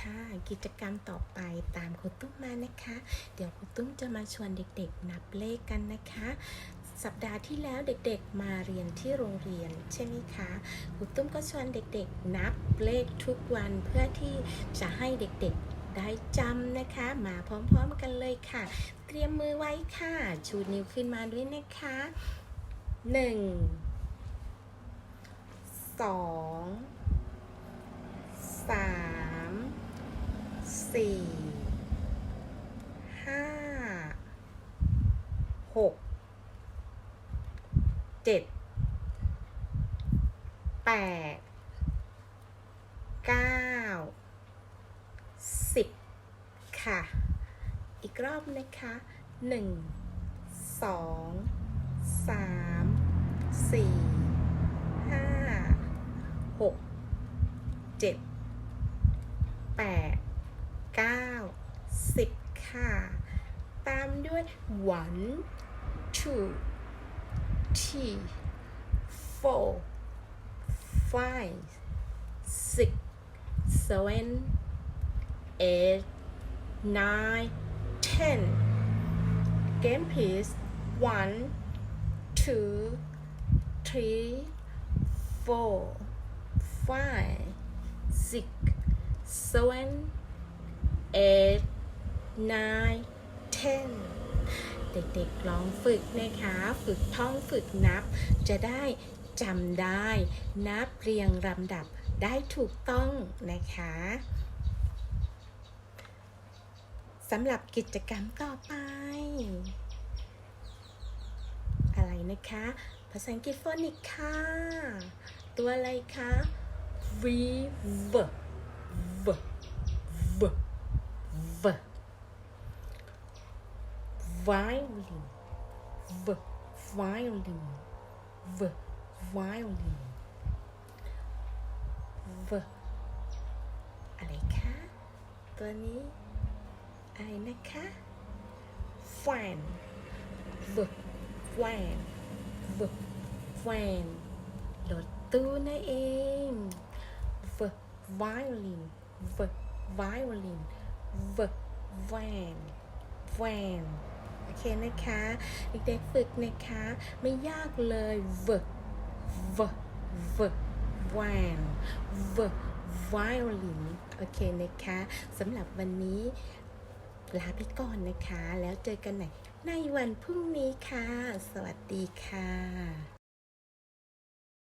ค่ะ กิจกรรมต่อไปตามครูตุ้มมานะคะ เดี๋ยวครูตุ้มจะมาชวนเด็กๆนับเลขกันนะคะ สัปดาห์ที่แล้วเด็กๆมาเรียนที่โรงเรียนใช่ไหมคะครูตุ้มก็ชวนเด็กๆ นับเลขทุกวันเพื่อที่จะให้เด็กๆได้จำนะคะ มาพร้อมๆกันเลยค่ะ เตรียมมือไว้ค่ะ ชูนิ้วขึ้นมาด้วยนะคะหนึ่งสองสาม สี่ห้าหกเจ็ดแปดเก้าสิบค่ะ อีกรอบนะคะหนึ่งสองสามสี่ห้าหกเจ็ด ค่ะ ตามด้วย one two three four five six seven eight nine ten again please one two three four five six seven eight nine ten เด็กๆลองฝึกนะคะ ฝึกท่องฝึกนับ จะได้จำได้ นับเรียงลำดับได้ถูกต้องนะคะสำหรับกิจกรรมต่อไป อะไรนะคะ ภาษาอังกฤษฟอนิกค่ะ ตัวอะไรคะ v v v v v violin v violin v violin v อะไรคะ ตัวนี้ อะไรนะคะ fan v fan v fan รถตู้นั่นเอง v violin v violin v van van โอ เคนะคะ เด็กๆฝึกนะคะ ไม่ยากเลย v v v van v violin โอเคนะคะสำหรับวันนี้ลาไปก่อนนะคะ แล้วเจอกันใหม่ในวันพรุ่งนี้ค่ะ สวัสดีค่ะ